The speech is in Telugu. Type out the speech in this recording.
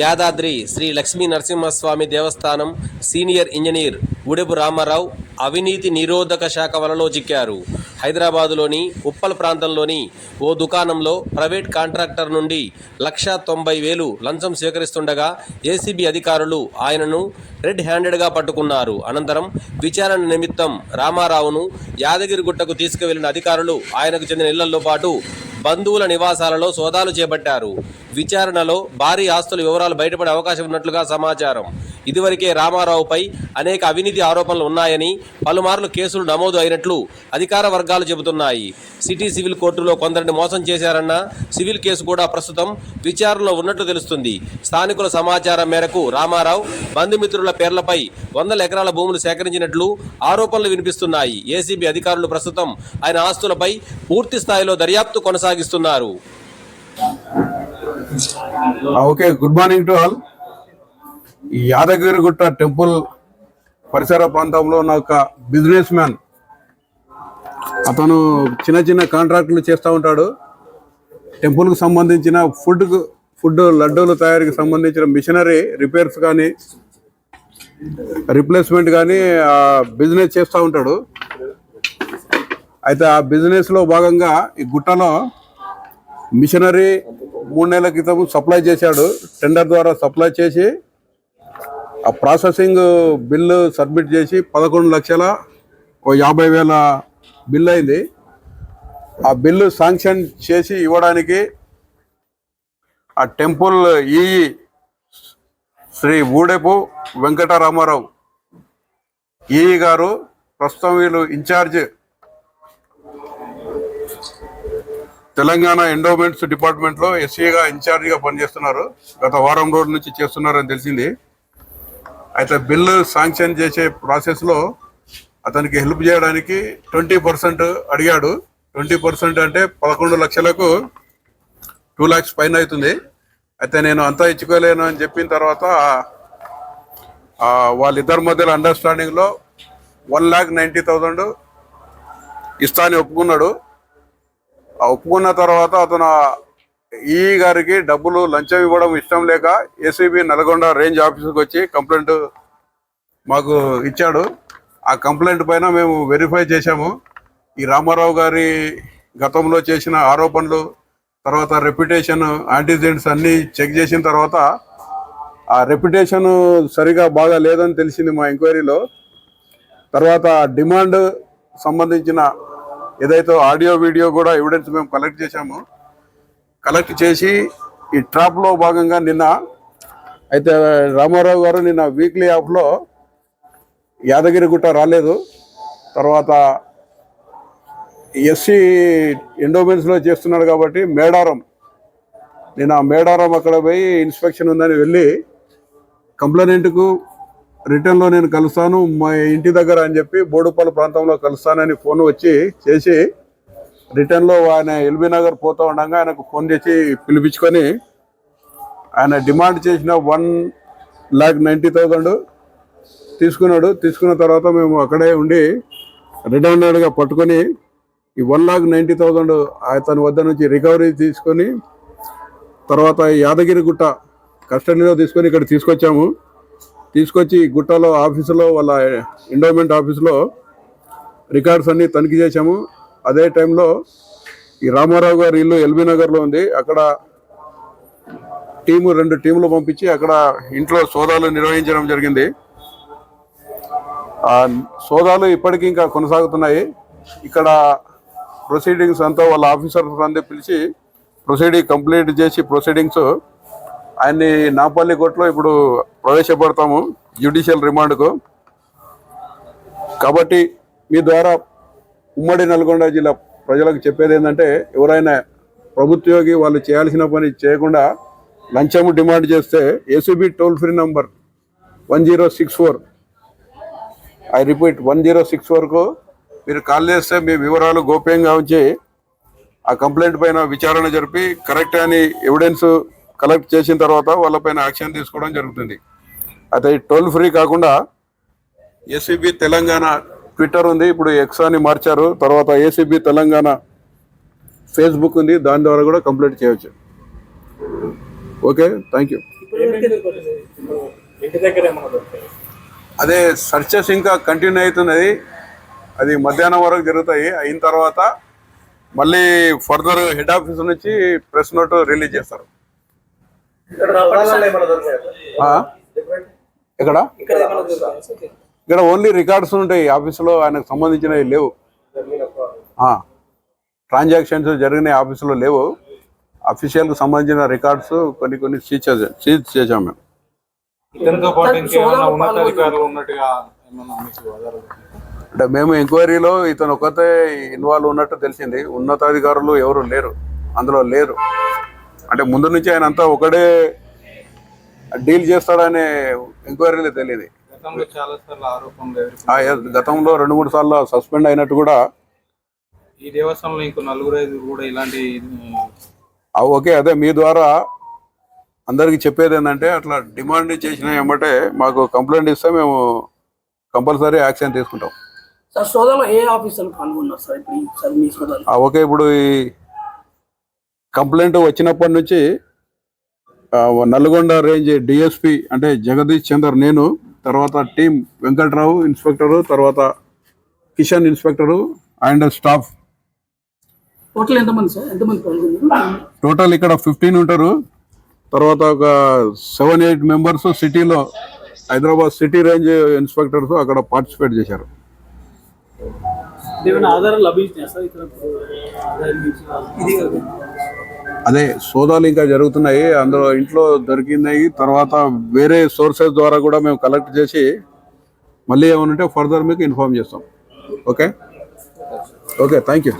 యాదాద్రి శ్రీ లక్ష్మీ నరసింహస్వామి దేవస్థానం సీనియర్ ఇంజనీర్ ఉడెపు రామారావు అవినీతి నిరోధక శాఖ వలలో చిక్కారు. హైదరాబాదులోని ఉప్పల్ ప్రాంతంలోని ఓ దుకాణంలో ప్రైవేట్ కాంట్రాక్టర్ నుండి లక్ష తొంభై వేలు లంచం స్వీకరిస్తుండగా ఏసీబీ అధికారులు ఆయనను రెడ్ హ్యాండెడ్గా పట్టుకున్నారు. అనంతరం విచారణ నిమిత్తం రామారావును యాదగిరిగుట్టకు తీసుకువెళ్ళిన అధికారులు ఆయనకు చెందిన ఇళ్ళతో పాటు బంధువుల నివాసాలలో సోదాలు చేపట్టారు. విచారణలో భారీ ఆస్తుల వివరాలు బయటపడే అవకాశం ఉన్నట్లుగా సమాచారం. ఇదివరకే రామారావుపై అనేక అవినీతి ఆరోపణలు ఉన్నాయని పలుమార్లు కేసులు నమోదు అయినట్లు అధికార వర్గాలు చెబుతున్నాయి. సిటీ సివిల్ కోర్టులో కొందరిని మోసం చేశారన్న సివిల్ కేసు కూడా ప్రస్తుతం విచారణలో ఉన్నట్లు తెలుస్తుంది. స్థానికుల సమాచారం మేరకు రామారావు బంధుమిత్రుల పేర్లపై వందల ఎకరాల భూములు సేకరించినట్లు ఆరోపణలు వినిపిస్తున్నాయి. ఏసీబీ అధికారులు ప్రస్తుతం ఆయన ఆస్తులపై పూర్తి స్థాయిలో దర్యాప్తు కొనసాగిస్తున్నారు. Okay good morning to all ఈ యాదగిరిగుట్ట టెంపుల్ పరిసర ప్రాంతంలో ఉన్న ఒక బిజినెస్ మ్యాన్ అతను చిన్న చిన్న కాంట్రాక్టులు చేస్తూ ఉంటాడు. టెంపుల్కు సంబంధించిన ఫుడ్ ఫుడ్ లడ్డూలు తయారీకి సంబంధించిన మిషనరీ రిపేర్స్ కానీ రిప్లేస్మెంట్ కానీ బిజినెస్ చేస్తూ ఉంటాడు. అయితే ఆ బిజినెస్లో భాగంగా ఈ గుట్టలో మిషనరీ మూడు నెలల క్రితం సప్లై చేశాడు. టెండర్ ద్వారా సప్లై చేసి ఆ ప్రాసెసింగ్ బిల్లు సబ్మిట్ చేసి పదకొండు లక్షల ఓ యాభై వేల బిల్ అయింది. ఆ బిల్లు శాంక్షన్ చేసి ఇవ్వడానికి ఆ టెంపుల్ ఈ శ్రీ ఊడెపు వెంకటరామారావు ఈ గారు ప్రస్తుతం వీళ్ళు ఇన్ఛార్జ్. తెలంగాణ ఎండోమెంట్స్ డిపార్ట్మెంట్లో ఎస్సీగా ఇన్ఛార్జ్ పనిచేస్తున్నారు. గత వారం రోజుల నుంచి చేస్తున్నారని తెలిసింది. అయితే బిల్లు శాంక్షన్ చేసే ప్రాసెస్లో అతనికి హెల్ప్ చేయడానికి ట్వంటీ పర్సెంట్ అడిగాడు. ట్వంటీ పర్సెంట్ అంటే పదకొండు లక్షలకు టూ ల్యాక్స్ పైన అవుతుంది. అయితే నేను అంతా ఇచ్చుకోలేను అని చెప్పిన తర్వాత వాళ్ళిద్దరి మధ్యలో అండర్స్టాండింగ్లో వన్ ల్యాక్ నైంటీ థౌజండ్ ఇస్తా అని ఒప్పుకున్నాడు. ఒప్పుకున్న తర్వాత అతను ఈ గారికి డబ్బులు లంచం ఇవ్వడం ఇష్టం లేక ఏసీబీ నల్గొండ రేంజ్ ఆఫీస్కి వచ్చి కంప్లైంట్ మాకు ఇచ్చాడు. ఆ కంప్లైంట్ పైన మేము వెరిఫై చేశాము. ఈ రామారావు గారి గతంలో చేసిన ఆరోపణలు తర్వాత రెప్యుటేషన్ యాంటీజెంట్స్ అన్నీ చెక్ చేసిన తర్వాత ఆ రెప్యుటేషన్ సరిగా బాగా లేదని తెలిసింది మా ఎంక్వైరీలో. తర్వాత డిమాండ్ సంబంధించిన ఏదైతే ఆడియో వీడియో కూడా ఎవిడెన్స్ మేము కలెక్ట్ చేశాము కలెక్ట్ చేసి ఈ ట్రాప్లో భాగంగా నిన్న అయితే రామారావు గారు నిన్న వీక్లీ యాప్లో యాదగిరిగుట్ట రాలేదు. తర్వాత ఎస్సీ ఎండోమెన్స్లో చేస్తున్నాడు కాబట్టి మేడారం నేను ఆ మేడారం అక్కడ పోయి ఇన్స్పెక్షన్ ఉందని వెళ్ళి కంప్లైంట్కు రిటర్న్లో నేను కలుస్తాను మా ఇంటి దగ్గర అని చెప్పి బోడుపల్లి ప్రాంతంలో కలుస్తానని ఫోన్ వచ్చి చేసి రిటర్న్లో ఆయన ఎల్బీ నగర్ పోతూ ఉండగా ఆయనకు ఫోన్ చేసి పిలిపించుకొని ఆయన డిమాండ్ చేసిన వన్ ల్యాక్ నైంటీ థౌజండ్ తీసుకున్నాడు. తీసుకున్న తర్వాత మేము అక్కడే ఉండి రిటర్న్గా పట్టుకొని ఈ వన్ లాక్ నైంటీ థౌజండ్ అతని వద్ద నుంచి రికవరీ తీసుకొని తర్వాత యాదగిరిగుట్ట కస్టడీలో తీసుకొని ఇక్కడ తీసుకొచ్చాము. తీసుకొచ్చి గుట్టలో ఆఫీసులో వాళ్ళ ఎండోమెంట్ ఆఫీసులో రికార్డ్స్ అన్నీ తనిఖీ చేశాము. అదే టైంలో ఈ రామారావు గారి ఇల్లు ఎల్బీ నగర్లో ఉంది. అక్కడ టీము రెండు టీములు పంపించి అక్కడ ఇంట్లో సోదాలు నిర్వహించడం జరిగింది. ఆ సోదాలు ఇప్పటికీ ఇంకా కొనసాగుతున్నాయి. ఇక్కడ ప్రొసీడింగ్స్ అంతా వాళ్ళ ఆఫీసర్స్ అంతా పిలిచి ప్రొసీడింగ్ కంప్లీట్ చేసి ప్రొసీడింగ్స్ ఆయన్ని నాపల్లి కోర్టులో ఇప్పుడు ప్రవేశపెడతాము జ్యుడిషియల్ రిమాండ్కు. కాబట్టి మీ ద్వారా ఉమ్మడి నల్గొండ జిల్లా ప్రజలకు చెప్పేది ఏంటంటే ఎవరైనా ప్రభుత్వయోగి వాళ్ళు చేయాల్సిన పని చేయకుండా లంచము డిమాండ్ చేస్తే ACB toll free number one zero six four. I repeat one zero six ఫోర్కు మీరు కాల్ చేస్తే మీ వివరాలు గోప్యంగా ఉంచి ఆ కంప్లైంట్ పైన విచారణ జరిపి కరెక్ట్ అని ఎవిడెన్స్ కలెక్ట్ చేసిన తర్వాత వాళ్ళపైన యాక్షన్ తీసుకోవడం జరుగుతుంది. అయితే టోల్ ఫ్రీ కాకుండా ఏసీబీ తెలంగాణ ట్విట్టర్ ఉంది. ఇప్పుడు ఎక్స్ అని మార్చారు. తర్వాత ఏసీబీ తెలంగాణ ఫేస్బుక్ ఉంది. దాని ద్వారా కూడా కంప్లీట్ చేయవచ్చు ఓకే? థ్యాంక్ యూ అదే సర్చెస్ ఇంకా కంటిన్యూ అవుతున్నది. అది మధ్యాహ్నం వరకు జరుగుతాయి. అయిన తర్వాత మళ్ళీ ఫర్దర్ హెడ్ ఆఫీస్ నుంచి ప్రెస్ నోట్ రిలీజ్ చేస్తారు. ఎక్కడ ఇక్కడ? ఓన్లీ రికార్డ్స్ ఉంటాయి ఆఫీసులో ఆయనకు సంబంధించినవి లేవు. ట్రాన్సాక్షన్స్ జరిగిన ఆఫీసులో లేవు. అఫీషియల్కి సంబంధించిన రికార్డ్స్ కొన్ని కొన్ని సీజ్ చేసాం సీజ్ చేసాం మేము? అంటే మేము ఎంక్వైరీలో ఇతను ఒకతే ఇన్వాల్వ్ ఉన్నట్టు తెలిసింది. ఉన్నతాధికారులు ఎవరు లేరు. అందులో లేరు. అంటే ముందు నుంచి ఆయన అంతా ఒకడే డీల్ చేస్తాడనే ఎంక్వైరీలో తెలియదు. గతంలో చాలా సార్లు ఆరోపణలు ఎదుర్కొన్నారు. ఆ ఎస్ గతంలో రెండు మూడు సార్లు సస్పెండ్ అయినట్టు కూడా ఈ దేవస్థానంలో ఇంకో నలుగురు ఐదుగురు కూడా ఇలాంటి ఆ ఓకే అదే మీ ద్వారా అందరికి చెప్పేది ఏంటంటే అట్లా డిమాండ్ చేసిన ఏమంటే మాకు కంప్లైంట్ ఇస్తే మేము కంపల్సరీ యాక్షన్ తీసుకుంటాం. సార్ ఏ ఆఫీసర్లు పాల్గొన్నారు సార్ ఇప్పుడు ఓకే ఇప్పుడు ఈ కంప్లైంట్ వచ్చినప్పటి నుంచి నల్గొండ రేంజ్ డిఎస్పి అంటే జగదీష్ చందర్ నేను తర్వాత టీం వెంకట్రావు ఇన్స్పెక్టరు తర్వాత Kishan inspector and staff. Total ఎంతమంది సార్? ఎంతమంది పాల్గొన్నారు? టోటల్ ఇక్కడ ఫిఫ్టీన్ ఉంటారు. తర్వాత ఒక సెవెన్ ఎయిట్ మెంబర్స్ సిటీలో హైదరాబాద్ సిటీ రేంజ్ ఇన్స్పెక్టర్స్ అక్కడ పార్టిసిపేట్ చేశారు. లభించినాయి సార్ అదే సోదాలు ఇంకా జరుగుతున్నాయి. అందులో ఇంట్లో దొరికినాయి తర్వాత వేరే సోర్సెస్ ద్వారా కూడా మేము కలెక్ట్ చేసి మళ్ళీ ఏమనుంటే ఫర్దర్ మీకు ఇన్ఫార్మ్ చేస్తాం. ఓకే? Okay thank you